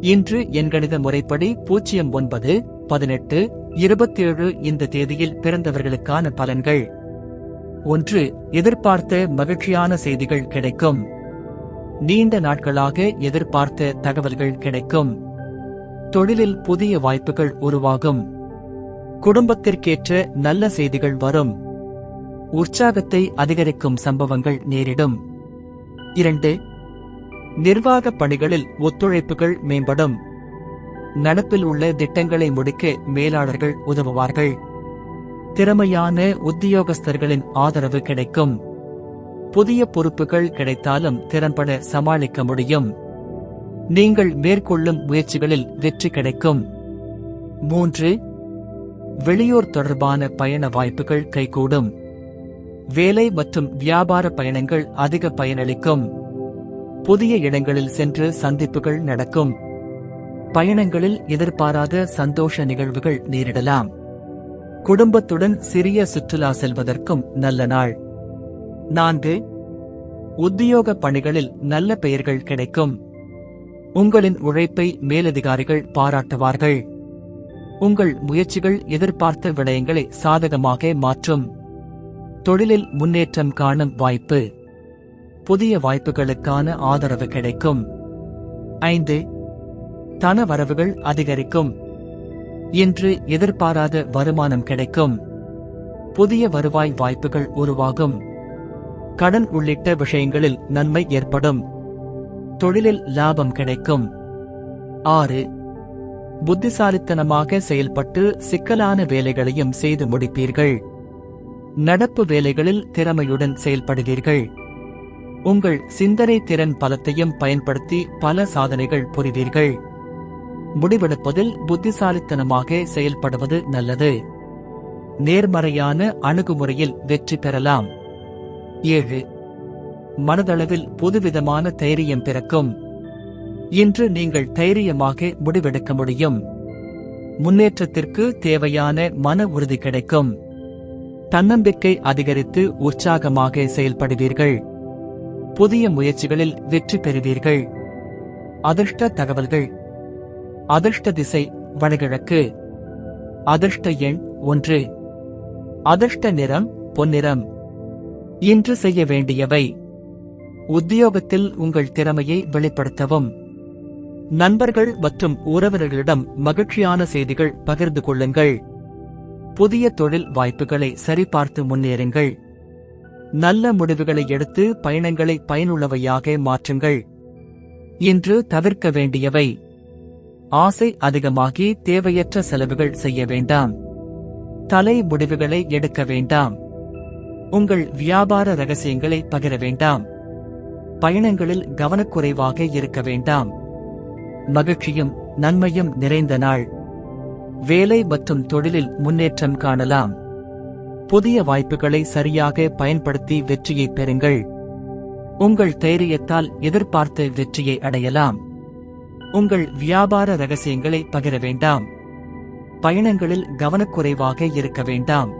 இன்று எண்கணித முறைப்படி பூஜ்ஜியம் ஒன்பது பதினெட்டு இருபத்தேழு இந்த தேதியில் பிறந்தவர்களுக்கான பலன்கள். ஒன்று எதிர்பார்த்த மகிழ்ச்சியான செய்திகள் கிடைக்கும். நீண்ட நாட்களாக எதிர்பார்த்த தகவல்கள் கிடைக்கும். தொழிலில் புதிய வாய்ப்புகள் உருவாகும். குடும்பத்திற்கேற்ற நல்ல செய்திகள் வரும். உற்சாகத்தை அதிகரிக்கும் சம்பவங்கள் நேரிடும். இரண்டு நிர்வாக பணிகளில் ஒத்துழைப்புகள் மேம்படும். நடப்பில் உள்ள திட்டங்களை முடிக்க மேலாளர்கள் உதவுவார்கள். திறமையான உத்தியோகஸ்தர்களின் ஆதரவு கிடைக்கும். புதிய பொறுப்புகள் கிடைத்தாலும் திறம்பட சமாளிக்க முடியும். நீங்கள் மேற்கொள்ளும் முயற்சிகளில் வெற்றி கிடைக்கும். மூன்று வெளியூர் தொடர்பான பயண வாய்ப்புகள் கைகூடும். வேலை மற்றும் வியாபார பயணங்கள் அதிக பயனளிக்கும். புதிய இடங்களில் சென்று சந்திப்புகள் நடக்கும். பயணங்களில் எதிர்பாராத சந்தோஷ நிகழ்வுகள் நேரிடலாம். குடும்பத்துடன் சிறிய சுற்றுலா செல்வதற்கும் நல்ல நாள். நான்கு உத்தியோக பணிகளில் நல்ல பெயர்கள் கிடைக்கும். உங்களின் உழைப்பை மேலதிகாரிகள் பாராட்டுவார்கள். உங்கள் முயற்சிகள் எதிர்பார்த்த விடயங்களை சாதகமாக மாற்றும். தொழிலில் முன்னேற்றம் காணும் வாய்ப்பு. புதிய வாய்ப்புகளுக்கான ஆதரவு கிடைக்கும். ஐந்து தன வரவுகள் அதிகரிக்கும். இன்று எதிர்பாராத வருமானம் கிடைக்கும். புதிய வருவாய் வாய்ப்புகள் உருவாகும். கடன் உள்ளிட்ட விஷயங்களில் நன்மை ஏற்படும். தொழிலில் லாபம் கிடைக்கும். ஆறு புத்திசாலித்தனமாக செயல்பட்டு சிக்கலான வேலைகளையும் செய்து முடிப்பீர்கள். நடப்பு வேலைகளில் திறமையுடன் செயல்படுவீர்கள். உங்கள் சிந்தனை திறன் பலத்தையும் பயன்படுத்தி பல சாதனைகள் புரிவீர்கள். முடிவெடுப்பதில் புத்திசாலித்தனமாக செயல்படுவது நல்லது. நேர்மறையான அணுகுமுறையில் வெற்றி பெறலாம். ஏழு. மனதளவில் புதுவிதமான தைரியம் பிறக்கும். இன்று நீங்கள் தைரியமாக முடிவெடுக்க முடியும். முன்னேற்றத்திற்கு தேவையான மன உறுதி கிடைக்கும். தன்னம்பிக்கை அதிகரித்து உற்சாகமாக செயல்படுவீர்கள். புதிய முயற்சிகளில் வெற்றி பெறுவீர்கள். அதிர்ஷ்ட தகவல்கள். அதிர்ஷ்ட திசை வடகிழக்கு. அதிர்ஷ்ட எண் ஒன்று. அதிர்ஷ்ட நிறம் பொன்னிறம். இன்று செய்ய வேண்டியவை. உத்தியோகத்தில் உங்கள் திறமையை வெளிப்படுத்தவும். நண்பர்கள் மற்றும் உறவினர்களிடம் மகிழ்ச்சியான செய்திகள் பகிர்ந்து கொள்ளுங்கள். புதிய தொழில் வாய்ப்புகளை சரிபார்த்து முன்னேறுங்கள். நல்ல முடிவுகளை எடுத்து பயணங்களை பயனுள்ளவையாக மாற்றுங்கள். இன்று தவிர்க்க வேண்டியவை. ஆசை அதிகமாகி தேவையற்ற செலவுகள் செய்ய வேண்டாம். தலை முடிவுகளை எடுக்க வேண்டாம். உங்கள் வியாபார ரகசியங்களை பகிர வேண்டாம். பயணங்களில் கவனக்குறைவாக இருக்க வேண்டாம். மகிழ்ச்சியும் நன்மையும் நிறைந்த நாள். வேலை மற்றும் தொழிலில் முன்னேற்றம் காணலாம். புதிய வாய்ப்புகளை சரியாக பயன்படுத்தி வெற்றியை பெறுங்கள். உங்கள் தைரியத்தால் எதிர்பார்த்த வெற்றியை அடையலாம். உங்கள் வியாபார ரகசியங்களை பகிர வேண்டாம். பயணங்களில் கவனக்குறைவாக இருக்க வேண்டாம்.